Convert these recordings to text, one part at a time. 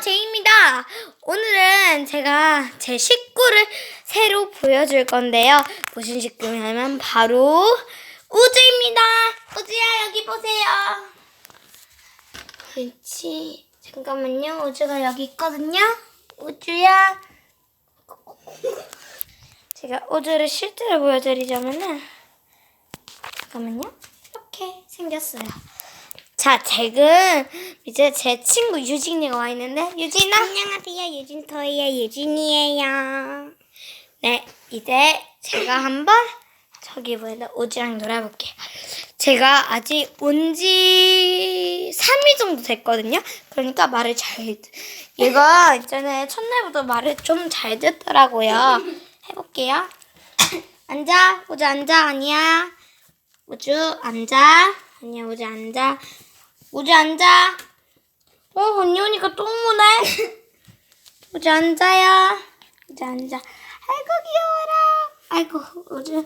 제이입니다. 오늘은 제가 제 식구를 새로 보여줄 건데요. 무슨 식구냐면 바로 우주입니다. 우주야 여기 보세요. 그렇지. 잠깐만요. 우주가 여기 있거든요. 우주야. 제가 우주를 실제로 보여드리자면은 잠깐만요. 이렇게 생겼어요. 자, 지금 이제 제 친구 유진이가 와 있는데 유진아. 안녕하세요. 유진토이의 유진이에요. 네, 이제 제가 한번 저기 뭐야 오지랑 놀아볼게요. 제가 아직 온 지 3일 정도 됐거든요. 그러니까 말을 잘 얘가 있잖아요. 첫날부터 말을 좀 잘 듣더라고요. 해볼게요. 앉아, 우주 앉아, 아니야. 우주 앉아. 아니야, 우주 앉아. 우주 앉아. 어, 언니 오니까 똥 무네. 우주 앉아요. 우주 앉아. 아이고 귀여워라. 아이고 우주.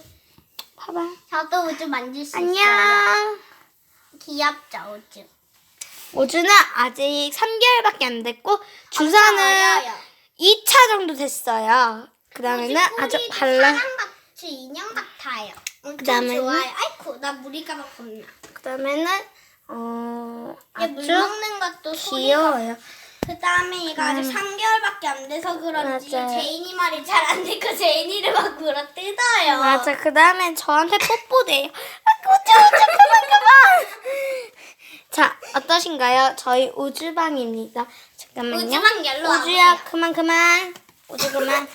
봐봐. 저도 우주 만질 수 있어요. 안녕. 귀엽죠, 우주. 우주는 아직 3개월밖에 안 됐고 주사는 어려요. 2차 정도 됐어요. 그 다음에는 아주 발라. 사람같이 인형 같아요. 엄청 그다음에는? 좋아요. 아이쿠, 나 물이가 막 겁나. 그 다음에는 어 아주 먹는 것도 소리가. 귀여워요. 그 다음에 얘가 아직 음. 3개월밖에 안 돼서 그런지 맞아요. 제인이 말이 잘 안 듣고 제인이를 막 물어 뜯어요. 맞아. 그 다음엔 저한테 뽀뽀대요. 아, 우주, 우주, 그만, 그만. 자, 어떠신가요? 저희 우주방입니다. 잠깐만요. 우주방 열로 와보세요. 그만, 그만. 우주, 그만.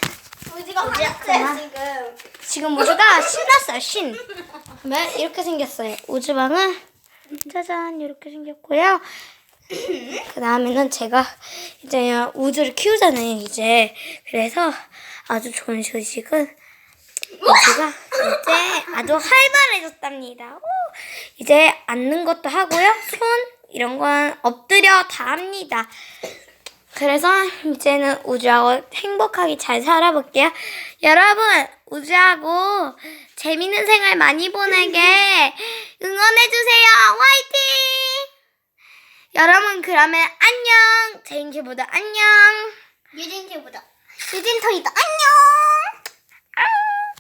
우주가 우주야, 화났어요. 지금. 지금 우주가 신났어요, 신. 이렇게 생겼어요. 우주방은 짜잔, 이렇게 생겼고요. 그 다음에는 제가 이제 우주를 키우잖아요, 이제. 그래서 아주 좋은 소식은 우주가 이제 아주 활발해졌답니다. 오, 이제 앉는 것도 하고요. 손 이런 건 엎드려 다 합니다. 그래서 이제는 우주하고 행복하게 잘 살아볼게요. 여러분, 우주하고 재밌는 생활 많이 보내게 응원해주세요. 화이팅! 여러분, 그러면 안녕! 제인키보다 안녕! 유진이보다. 유진토이도 안녕!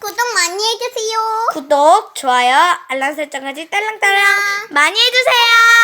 구독 많이 해주세요. 구독, 좋아요, 알람 설정까지 딸랑딸랑 많이 해주세요!